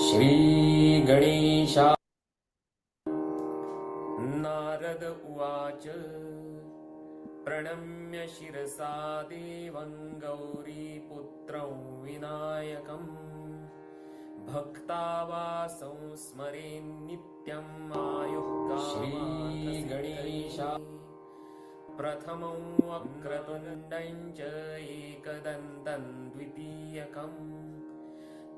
श्रीगणेशा। नारद उवाच प्रणम्य शिरसा देवं गौरीपुत्रं विनायकम् भक्तावासं स्मरेन्नित्यम् आयुः श्रीगणेशा प्रथमं वक्रतुण्डं च एकदन्तं द्वितीयकम्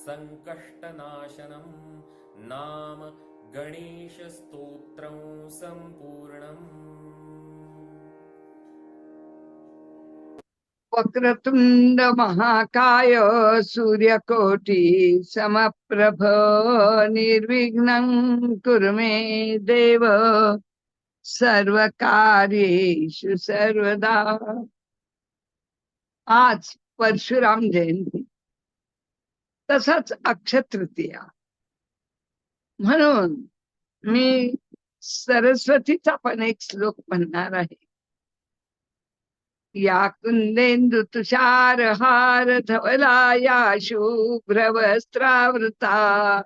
सङ्कष्टनाशनं नाम गणेशस्तोत्रं सम्पूर्णम्। वक्रतुंड महाकाय सूर्यकोटि समप्रभ निर्विघ्नं कुरु मे देव। सर्वकार्येषु सर्वदा। आज परशुराम जयंती। तसाच अक्षतृतीया म्हणून मी सरस्वतीचा पण एक श्लोक म्हणणार आहे. या कुंदेंदु तुषार हार धवला या शुभ्रवस्त्रावृता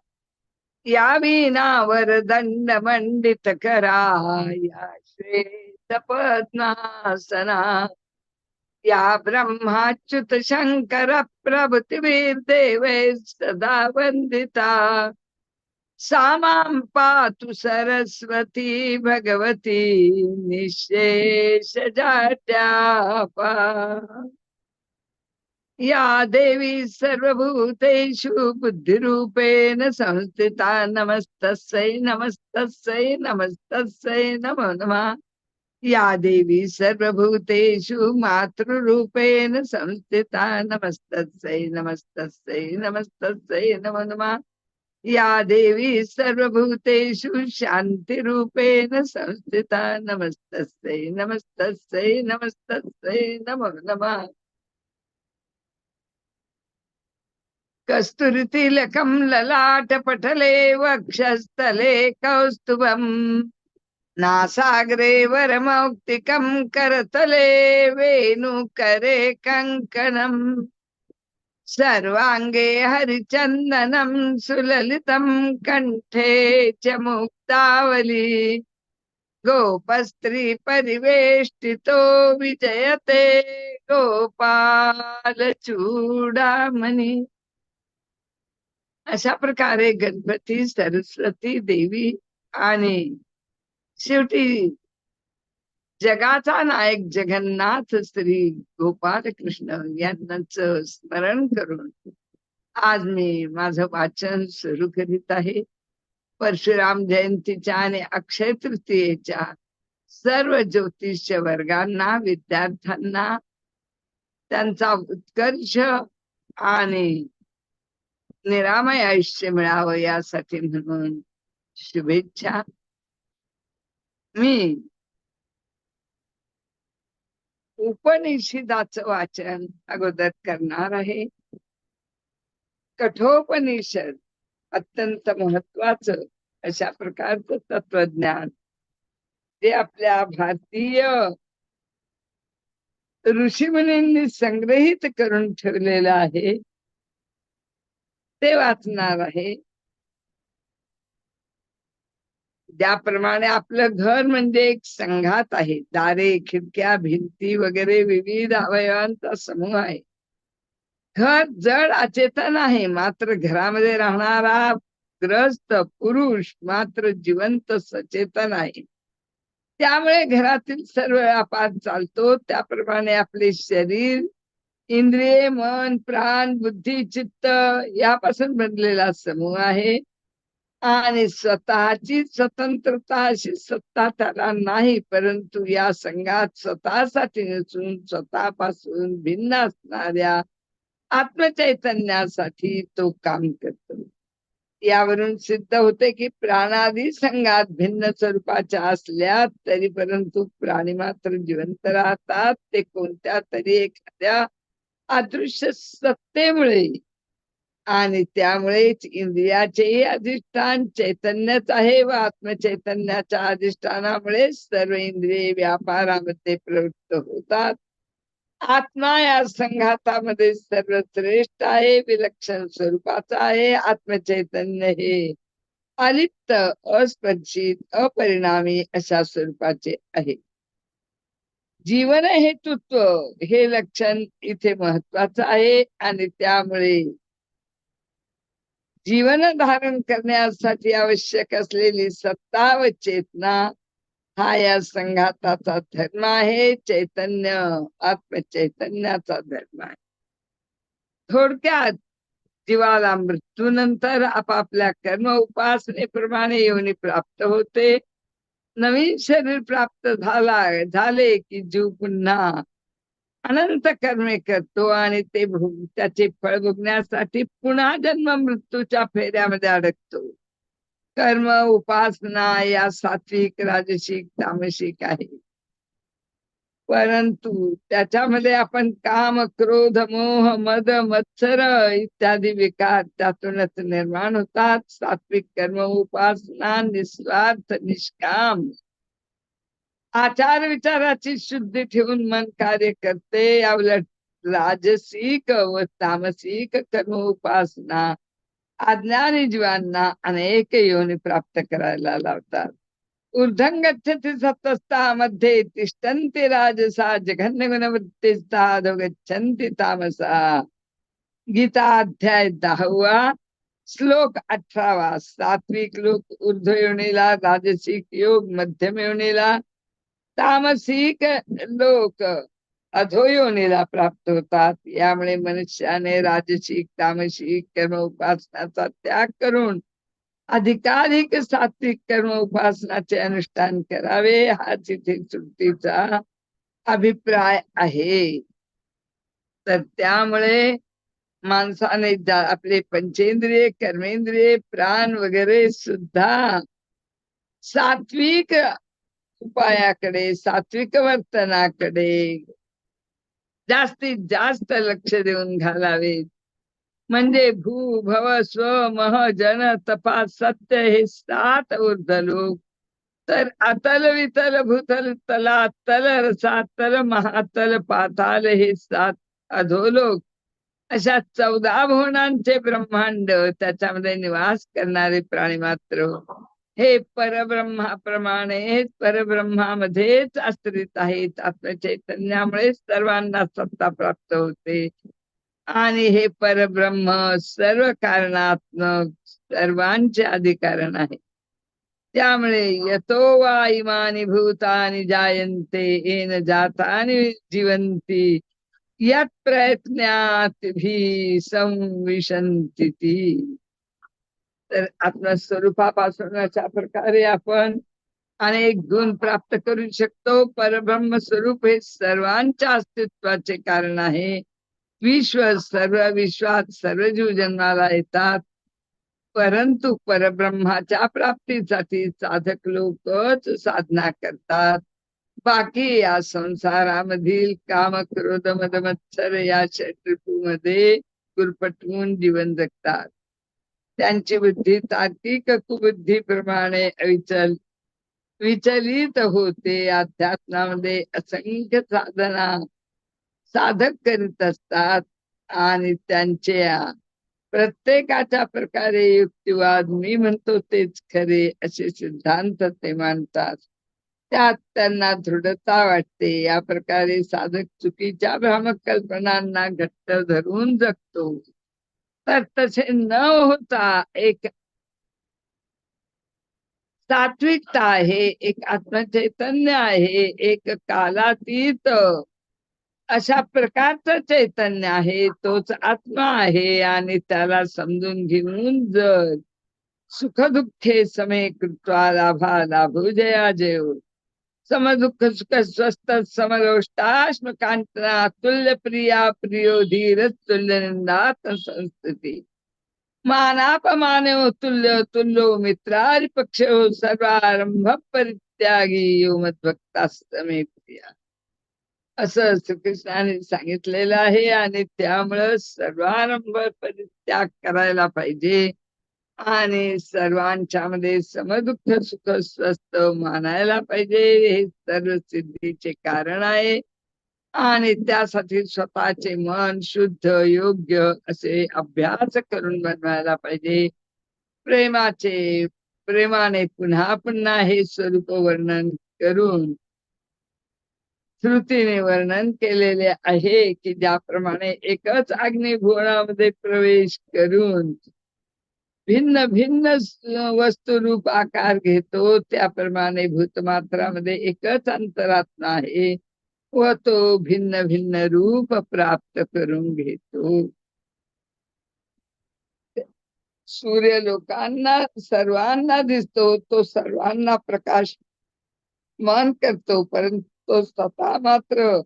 या वीणावर दंड मंडित करा या श्वेत पद्मासना. या ब्रह्माच्युत शंकर प्रभृतीवीर देवे सदा वंदिता सामां पातु सरस्वती भगवती निःशेषजाट्यापा या देवी सर्वभूतेषु बुद्धिरूपेण संस्थिता। नमस्तस्यै नमस्तस्यै नमस्तस्यै नमो नमः। या देवी सर्वभूतेषु मातृरूपेण संस्थिता नमस्तस्यै नमस्तस्यै नमस्तस्यै नमो नमः या देवी सर्वभूतेषु शान्तिरूपेण संस्थिता नमस्तस्यै नमस्तस्यै नमस्तस्यै नमो नमः कस्तुरितिलकं ललाटपटले वक्षस्थले कौस्तुभम् नासाग्रे वरमौक्तिकं करतले वेणुकरे कङ्कणम् सर्वाङ्गे हरिचन्दनं सुललितं कण्ठे च मुक्तावली। गोपस्त्री परिवेष्टितो विजयते गोपालचूडामणी अशा प्रकारे गणपती सरस्वती देवी आणि शेवटी जगाचा नायक जगन्नाथ श्री गोपाल कृष्ण यांनाच स्मरण करून आज मी माझं वाचन सुरू करीत आहे. परशुराम जयंतीच्या आणि अक्षय तृतीयेच्या सर्व ज्योतिष्य वर्गांना विद्यार्थ्यांना त्यांचा उत्कर्ष आणि निरामय आयुष्य मिळावं यासाठी म्हणून शुभेच्छा. मी उपनिषदाचं वाचन अगोदर करणार आहे. कठोपनिषद अत्यंत महत्वाचं अशा प्रकारचं तत्वज्ञान जे आपल्या भारतीय ऋषीमुनींनी संग्रहित करून ठेवलेलं आहे. ते वाचणार आहे. ज्याप्रमाणे आपलं घर म्हणजे एक संघात आहे. दारे खिडक्या भिंती वगैरे विविध अवयवांचा समूह आहे. घर जड अचेतन आहे. मात्र घरामध्ये राहणारा ग्रस्त पुरुष मात्र जिवंत सचेतन आहे. त्यामुळे घरातील सर्व व्यापार चालतो. त्याप्रमाणे आपले शरीर इंद्रिये मन प्राण बुद्धी चित्त यापासून बनलेला समूह आहे. आणि स्वतःची स्वतंत्रता अशी सत्ता त्याला नाही परंतु या संघात स्वतःसाठी नसून स्वतःपासून भिन्न असणाऱ्या आत्मचैतन्यासाठी तो काम करतो. यावरून सिद्ध होते की प्राणादी संघात भिन्न स्वरूपाच्या असल्या तरी परंतु प्राणी मात्र जिवंत राहतात. ते कोणत्या तरी एखाद्या अदृश्य सत्तेमुळे आणि त्यामुळेच इंद्रियाचेही अधिष्ठान चैतन्यच आहे व आत्मचैतन्याच्या अधिष्ठानामुळे सर्व इंद्रिय व्यापारामध्ये प्रवृत्त होतात. आत्मा या संघातामध्ये सर्वश्रेष्ठ आहे विलक्षण स्वरूपाचा आहे आत्मचैतन्य हे अलिप्त अस्पर्शित अपरिणामी अशा स्वरूपाचे आहे. जीवन हेतुत्व हे लक्षण इथे महत्वाचं आहे आणि त्यामुळे जीवन धारण करण्यासाठी आवश्यक असलेली सत्ता व चेतना हा या संघाताचा धर्म आहे. चैतन्य आत्मचैतन्याचा धर्म आहे. थोडक्यात जीवाला मृत्यूनंतर आपापल्या कर्म उपासनेप्रमाणे योनी प्राप्त होते. नवीन शरीर प्राप्त झाला झाले की जीव पुन्हा अनंत कर्मे करतो आणि ते भोग त्याचे फळ भोगण्यासाठी पुन्हा जन्म मृत्यूच्या फेऱ्यामध्ये अडकतो. कर्म उपासना या सात्विक राजसिक तामसिक आहे. परंतु त्याच्यामध्ये आपण काम क्रोध मोह मद मत्सर इत्यादी विकार त्यातूनच निर्माण होतात. सात्विक कर्म उपासना निस्वार्थ निष्काम. आचार विचाराची शुद्धी ठेवून मन कार्य करते. याउलट राजसिक व तामसिक कर्म उपासना. अज्ञानी जीवांना अनेक योनी प्राप्त करायला लावतात. ऊर्धंगच्छति सतस्तामध्ये तिष्ठन्ति राजसा जघन्य गुणवृत्तीस्ता गच्छन्ति तामसा. गीता अध्याय दहावा श्लोक अठरावा सात्विक लोक ऊर्ध्व योनीला राजसिक योग मध्यम योनीला तामसिक लोक अधोयोनीला प्राप्त होतात. यामुळे मनुष्याने राजसिक तामसिक कर्म उपासनाचा त्याग करून अधिकाधिक सात्विक कर्म उपासनाचे अनुष्ठान करावे हा तिथे सुट्टीचा अभिप्राय आहे. तर त्यामुळे माणसाने आपले पंचेंद्रिय कर्मेंद्रिय प्राण वगैरे सुद्धा सात्विक उपायाकडे सात्विक वर्तनाकडे. जास्तीत जास्त लक्ष देऊन घालावेत म्हणजे भू भव स्व मह जन तपास सत्य हे सात ऊर्ध लोक. तर अतल वितल भूतल तला तल रसातल महातल पाताल हे सात अधोलोक अशा चौदा भुवनांचे ब्रह्मांड त्याच्यामध्ये निवास करणारे प्राणी मात्र हे परब्रह्माप्रमाणे परब्रह्मामध्येच आश्रित आहेत. आत्मचैतन्यामुळे सर्वांना सत्ता प्राप्त होते. आणि हे परब्रह्म सर्व कारणात्मक सर्वांचे अधिकारण आहे. त्यामुळे यतो वा इमानी भूतानी जायन्ते येन जातानी जिवंती यात प्रयत्नात भी संविशंती तर आत्मस्वरूपापासून अशा प्रकारे आपण अनेक गुण प्राप्त करू शकतो. परब्रह्म स्वरूप हे सर्वांच्या अस्तित्वाचे कारण आहे. विश्व सर्व विश्वात सर्व जीव जन्माला येतात. परंतु परब्रह्माच्या प्राप्तीसाठी साधक लोकच साधना करतात. बाकी या संसारामधील काम क्रोध मदमत्सर या षटृपू मध्ये गुरपटवून जीवन जगतात. त्यांची बुद्धी तार्किक कुबुद्धीप्रमाणे विचल विचलित होते. अध्यात्मामध्ये असंख्य साधना साधक करीत असतात आणि त्यांच्या प्रत्येकाच्या प्रकारे युक्तिवाद मी म्हणतो तेच खरे असे सिद्धांत ते मानतात. त्यात त्यांना दृढता वाटते. या प्रकारे साधक चुकीच्या भ्रामक कल्पनांना घट्ट धरून जगतो. तर तसे न होता एक सात्विकता आहे एक आत्मचैतन्य आहे एक कालातीत अशा प्रकारचं चैतन्य आहे तोच आत्मा आहे आणि त्याला समजून घेऊन जर सुख दुःखे समे कृत्वा लाभा लाभू जया जेव. समदुःख सुख स्वस्थ समरोष्टाश्मकांतना तुल्य प्रिया प्रियो धीर तुल्य संस्कृती मानापमानो तुल्य तुल्यो मित्रारी पक्ष सर्वारंभ परित्यागी यो मद्भक्तास्तमे प्रिया असं श्रीकृष्णाने सांगितलेलं आहे आणि त्यामुळं सर्वारंभ परित्याग करायला पाहिजे. आणि सर्वांच्या मध्ये समदुःख सुख स्वस्थ मानायला पाहिजे. हे सर्व सिद्धीचे कारण आहे. आणि त्यासाठी स्वतःचे मन शुद्ध योग्य असे अभ्यास करून बनवायला पाहिजे. प्रेमाचे प्रेमाने पुन्हा पुन्हा हे स्वरूप वर्णन करून श्रुतीने वर्णन केलेले आहे की ज्याप्रमाणे एकच अग्निभुवनामध्ये प्रवेश करून भिन्न भिन्न वस्तुरूप आकार घेतो. त्याप्रमाणे भूतमात्रामध्ये एकच अंतरात्मा आहे. व तो भिन्न भिन्न रूप प्राप्त करून घेतो. सूर्य लोकांना सर्वांना दिसतो. तो सर्वांना प्रकाश मान करतो. परंतु तो स्वतः मात्र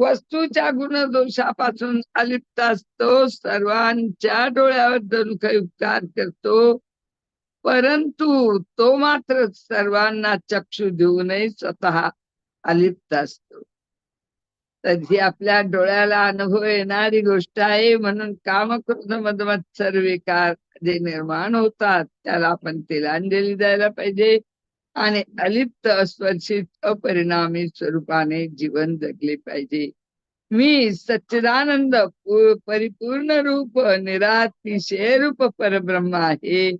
वस्तूच्या गुणदोषापासून अलिप्त असतो. सर्वांच्या डोळ्यावर जणू उपकार करतो. परंतु तो मात्र सर्वांना चक्षु देऊनही स्वतः अलिप्त असतो. तर ही आपल्या डोळ्याला अनुभव येणारी गोष्ट आहे. म्हणून काम मधमत सर्व विकार जे निर्माण होतात त्याला आपण तिलांजली द्यायला पाहिजे. आणि अलिप्त अस्पर्शित अपरिणामी स्वरूपाने जीवन जगले पाहिजे. मी सच्चिदानंद परिपूर्ण रूप निरातिशय रूप परब्रह्म आहे.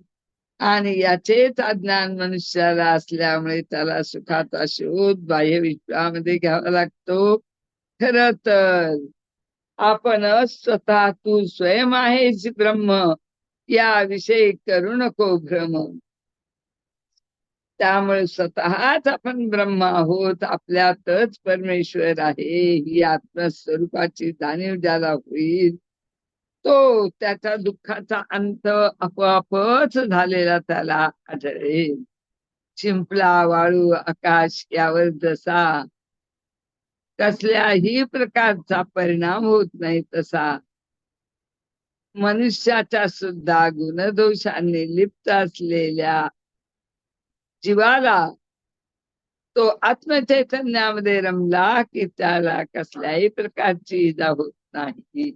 आणि याचेच अज्ञान मनुष्याला असल्यामुळे त्याला सुखाचा शोध बाह्य विश्वामध्ये घ्यावा लागतो. खर तर आपण स्वतः तू स्वयं आहेस ब्रह्म. याविषयी करू नको भ्रम. त्यामुळे स्वतःच आपण ब्रह्म आहोत. आपल्यातच परमेश्वर आहे. ही आत्मस्वरूपाची जाणीव ज्याला होईल तो त्याच्या दुःखाचा अंत आपोआपच झालेला त्याला आढळेल. शिंपला वाळू आकाश यावर जसा कसल्याही प्रकारचा परिणाम होत नाही तसा मनुष्याच्या सुद्धा गुणदोषांनी लिप्त असलेल्या जीवाला. तो आत्मचैतन्यामध्ये रमला की त्याला कसल्याही प्रकारची इजा होत नाही.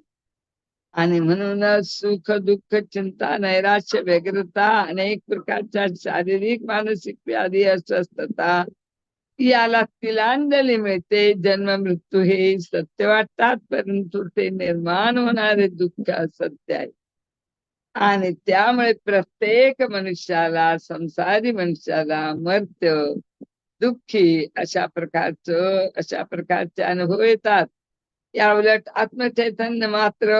आणि म्हणूनच सुख दुःख चिंता नैराश्य व्यग्रता अनेक प्रकारच्या शारीरिक मानसिक व्याधी अस्वस्थता याला तिलांजली मिळते. जन्म मृत्यू हे सत्य वाटतात परंतु ते निर्माण होणारे दुःख असत्य आहे. आणि त्यामुळे प्रत्येक मनुष्याला संसारी मनुष्याला मर्त्य दुःखी अशा प्रकारचं अशा प्रकारचे अनुभव येतात. या उलट आत्मचैतन्य मात्र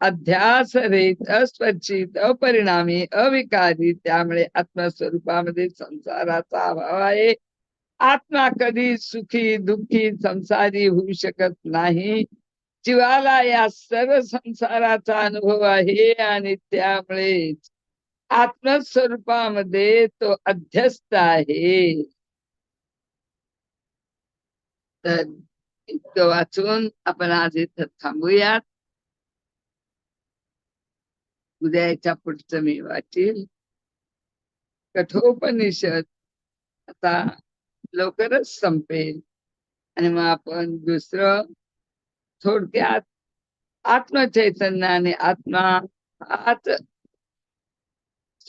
अध्यास रहित अस्पर्शित अपरिणामी अविकारी त्यामुळे आत्मस्वरूपामध्ये संसाराचा अभाव आहे. आत्मा कधी सुखी दुःखी संसारी होऊ शकत नाही. जीवाला या सर्व संसाराचा अनुभव आहे आणि त्यामुळे आत्मस्वरूपामध्ये तो अध्यस्त आहे. तर इतकं वाचून आपण आज इथं थांबूयात. उद्याच्या पुढचं मी वाचील. कठोपनिषद आता लवकरच संपेल. आणि मग आपण दुसरं थोडक्यात आत्मचैतन्याने आत्मा आत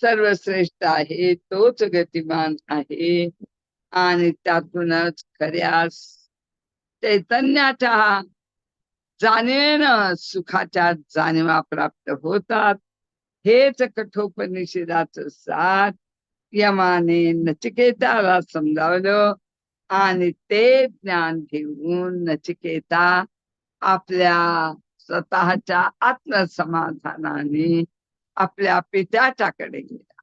सर्वश्रेष्ठ आहे तोच गतिमान आहे. आणि त्यातूनच खऱ्यास चैतन्याच्या जाणीवेनं सुखाच्या जाणीवा प्राप्त होतात. हेच कठोपनिषदाचं सार. यमाने नचिकेताला समजावलं आणि ते ज्ञान घेऊन नचिकेता आपल्या स्वतःच्या आत्मसमाधानाने आपल्या पित्याच्याकडे गेला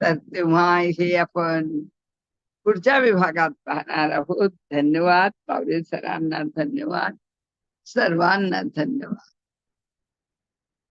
तर तेव्हा हे आपण पुढच्या विभागात पाहणार आहोत. धन्यवाद पावले सरांना धन्यवाद सर्वांना धन्यवाद.